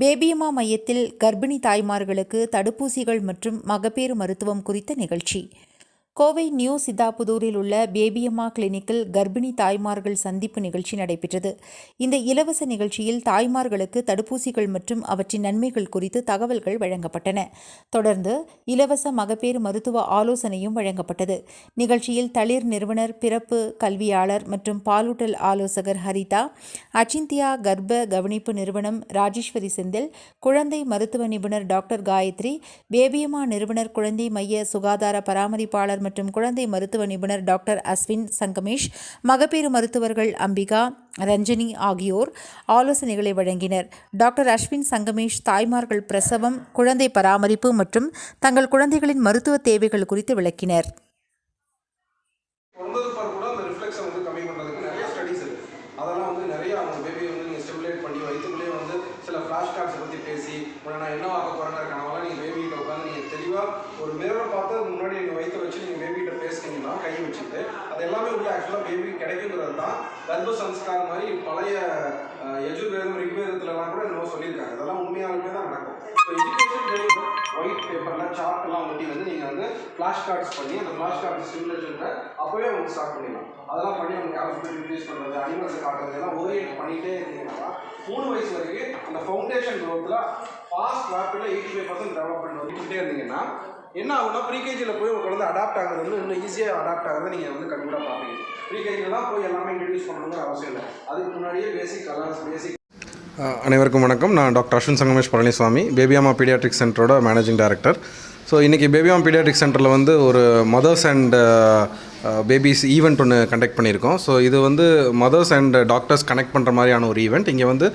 பேபியம்மா மையத்தில் கர்ப்பிணி தாய்மார்களுக்கு தடுப்பூசிகள் மற்றும் மகப்பேறு மருத்துவம் குறித்த நிகழ்ச்சி. கோவை நியூ சித்தாபுதூரில் உள்ள பேபியம்மா கிளினிக்கில் கர்ப்பிணி தாய்மார்கள் சந்திப்பு நிகழ்ச்சி நடைபெற்றது. இந்த இலவச நிகழ்ச்சியில் தாய்மார்களுக்கு தடுப்பூசிகள் மற்றும் அவற்றின் நன்மைகள் குறித்து தகவல்கள் வழங்கப்பட்டன. தொடர்ந்து இலவச மகப்பேறு மருத்துவ ஆலோசனையும் வழங்கப்பட்டது. நிகழ்ச்சியில் தளிர் நிறுவனர் பிறப்பு கல்வியாளர் மற்றும் பாலூட்டல் ஆலோசகர் ஹரிதா அச்சிந்தியா கர்ப்ப கவனிப்பு நிறுவனம் ராஜேஸ்வரி செந்தில் குழந்தை மருத்துவ நிபுணர் டாக்டர் காயத்ரி பேபியம்மா நிறுவனர் குழந்தை மைய சுகாதார பராமரிப்பாளர் மற்றும் குழந்தை மருத்துவ நிபுணர் டாக்டர் அஸ்வின் சங்கமேஷ் மகப்பேறு மருத்துவர்கள் அம்பிகா ரஞ்சனி ஆகியோர் ஆலோசனைகளை வழங்கினர். டாக்டர் அஸ்வின் சங்கமேஷ் தாய்மார்கள் பிரசவம் குழந்தை பராமரிப்பு மற்றும் தங்கள் குழந்தைகளின் மருத்துவ தேவைகள் குறித்து விளக்கினர். அதெல்லாம் வந்து நிறைய அவங்க பேபியை வந்து நீங்கள் ஸ்டிமுலேட் பண்ணி வயிற்றுக்குள்ளேயே வந்து சில பற்றி பேசி உடனே நான் என்ன ஆக போகிறேன்ற கனவெல்லாம் நீங்கள் பேபிகிட்ட உட்காந்து நீங்கள் தெளிவாக ஒரு மிரரை பார்த்து முன்னாடி நீங்கள் வயிற்று வச்சு நீங்கள் தான் கை வச்சுட்டு அது எல்லாமே உள்ள ஆக்சுவலாக பேபி கிடைக்குங்கிறது தான் கர்ப்ப சம்ஸ்காரம் மாதிரி பழைய அஹ், யஜுர்வேதம் ரிக்வேதத்துலலாம் கூட என்னவோ சொல்லியிருக்காங்க. அதெல்லாம் உண்மையாலுமே தான் நடக்கும். ஸோ எஜுகேஷன் ஒயிட் பேப்பரில் சார்ட்லாம் ஒட்டி வந்து நீங்கள் வந்து ஃப்ளாஷ் கார்ட்ஸ் பண்ணி அந்த ஃப்ளாஷ் கார்ட் சிமுலேஷனில் அப்போவே உங்களுக்கு ஸ்டார்ட் பண்ணிடலாம். அதெல்லாம் பண்ணி அவங்க கால்குலேட் ரிலீஸ் பண்ணுறது அனிமல்ஸை காட்டுறது எல்லாம் ஓரியன்ட் பண்ணிகிட்டே இருந்தீங்கன்னா மூணு வயசு வரைக்கும் அந்த ஃபவுண்டேஷன் க்ரோத்தில் ஃபாஸ்ட் ரேப்பிடில் எயிட்டி ஃபைவ் பர்சன்ட் டெவலப்மெண்ட் வந்துக்கிட்டே இருந்தீங்கன்னா என்ன ஆகுனா ப்ரீகேஜியில் போய் ஒரு குழந்தை அடாப்ட் ஆகுறது வந்து இன்னும் ஈஸியாக அடாப்ட் ஆகுறது நீங்கள் வந்து கண்டிப்பாக பார்ப்பீங்க. ப்ரீகேஜியில் தான் போய் எல்லாமே இன்ட்ரடியூஸ் பண்ணணுங்கிற அவசியம் இல்லை. அதுக்கு முன்னாடியே பேசிக் கலர்ஸ் பேசிக் அனைவருக்கும் வணக்கம். நான் டாக்டர் அஸ்வின் சங்கமேஷ் பழனிசாமி பேபியாமா பீடியாட்ரிக் சென்டரோட மேனேஜிங் டைரக்டர் ஸோ இன்றைக்கி பேபியாமா பீடியாட்ரிக் சென்டரில் வந்து ஒரு மதர்ஸ் அண்ட் பேபிஸ் ஈவெண்ட் ஒன்று கண்டக்ட் பண்ணியிருக்கோம். ஸோ இது வந்து மதர்ஸ் அண்ட் டாக்டர்ஸ் கனெக்ட் பண்ணுற மாதிரியான ஒரு ஈவெண்ட் இங்கே வந்து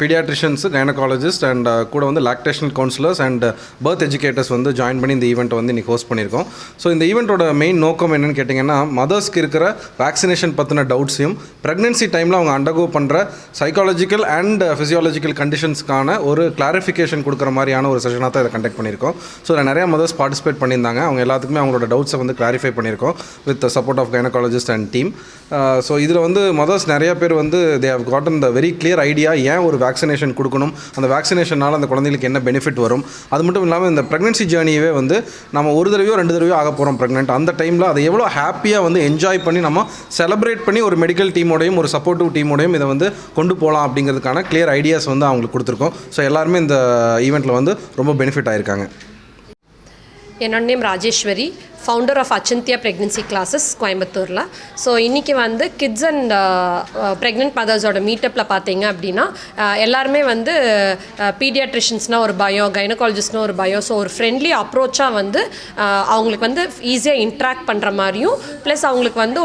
பீடியாட்ரிஷியன்ஸு கைனகாலஜிஸ்ட் அண்ட் கூட வந்து lactation counsellors and birth educators வந்து ஜாயின் பண்ணி இந்த ஈவெண்ட் வந்து இன்றைக்கி ஹோஸ்ட் பண்ணியிருக்கோம். ஸோ இந்த ஈவெண்ட்டோட மெயின் நோக்கம் என்னென்னு கேட்டிங்கன்னா மதர்ஸ்க்கு இருக்கிற வேக்சினேஷன் பற்றின டவுட்ஸையும் ப்ரெக்னென்சி டைமில் அவங்க அண்டர்கோ பண்ணுற சைக்காலஜிக்கல் அண்ட் ஃபிசியாலஜிக்கல் கண்டிஷன்ஸ்க்கான ஒரு கிளாரிஃபிகேஷன் கொடுக்குற மாதிரியான ஒரு செஷனாக தான் இதை கண்டக்ட் பண்ணியிருக்கோம். ஸோ இதில் நிறைய மதர்ஸ் பார்ட்டிசிபேட் பண்ணியிருந்தாங்க. அவங்க எல்லாத்துக்குமே அவங்களோட டவுட்ஸை வந்து கிளாரிஃபை பண்ணியிருக்கோம் with support of gynaecologist and team so இதில் வந்து மதர்ஸ் நிறைய பேர் வந்து they have got the very clear idea ஏன் ஒரு வேக்சினேஷன் கொடுக்கணும்? அந்த வேக்சினேஷனால் அந்த குழந்தைகளுக்கு என்ன பெனிஃபிட் வரும்? அது மட்டும் இல்லாமல் இந்த ப்ரெக்னென்சி ஜேர்னியவே வந்து நம்ம ஒரு தடவையோ ரெண்டு தடவையோ ஆக போகிறோம் ப்ரெக்னென்ட் அந்த டைமில் அதை எவ்வளோ ஹாப்பியாக வந்து என்ஜாய் பண்ணி நம்ம செலிப்ரேட் பண்ணி ஒரு மெடிக்கல் டீமோடையும் ஒரு சப்போர்ட்டிவ் டீமோடையும் இதை வந்து கொண்டு போகலாம் அப்படிங்கிறதுக்கான கிளியர் ஐடியாஸ் வந்து அவங்களுக்கு கொடுத்துருக்கோம். ஸோ எல்லாருமே இந்த ஈவெண்ட்டில் வந்து ரொம்ப பெனிஃபிட் ஆகிருக்காங்க என்னோட name Rajeswari. Founder of Achandhiya pregnancy classes கோயம்புத்தூரில் ஸோ இன்றைக்கி வந்து கிட்ஸ் அண்ட் ப்ரெக்னென்ட் மதர்ஸோட மீட்டப்பில் பார்த்தீங்க அப்படின்னா uh, எல்லாருமே வந்து uh, பீடியாட்ரிஷியன்ஸ்னால் ஒரு பயம் கைனகாலஜிஸ்ட்னா ஒரு பயம். ஸோ ஒரு ஃப்ரெண்ட்லி அப்ரோச்சாக வந்து uh, அவங்களுக்கு வந்து ஈஸியாக இன்ட்ராக்ட் பண்ணுற மாதிரியும் ப்ளஸ் அவங்களுக்கு வந்து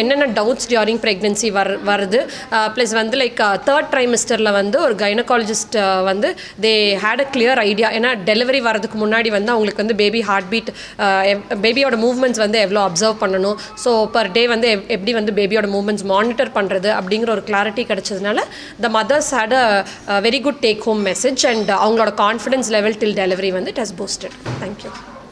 என்னென்ன டவுட்ஸ் டியூரிங் ப்ரெக்னென்சி வர் வருது. ப்ளஸ் வந்து லைக் தேர்ட் ட்ரைமிஸ்டரில் வந்து ஒரு கைனகாலஜிஸ்ட் வந்து they had a clear idea ஏன்னா டெலிவரி வரதுக்கு முன்னாடி வந்து அவங்களுக்கு வந்து பேபி ஹார்ட் பீட் பேபியோட மூவ்மெண்ட்ஸ் வந்து எவ்வளோ அப்சர்வ் பண்ணணும்? ஸோ பர் டே வந்து எப்- எப்படி வந்து பேபியோட மூவ்மெண்ட்ஸ் மானிட்டர் பண்ணுறது அப்படிங்கிற ஒரு clarity கிடச்சதுனால the mothers had a very good take home message and அவங்களோட கான்ஃபிடன்ஸ் லெவல் டில் டெலிவரி வந்து it has boosted thank you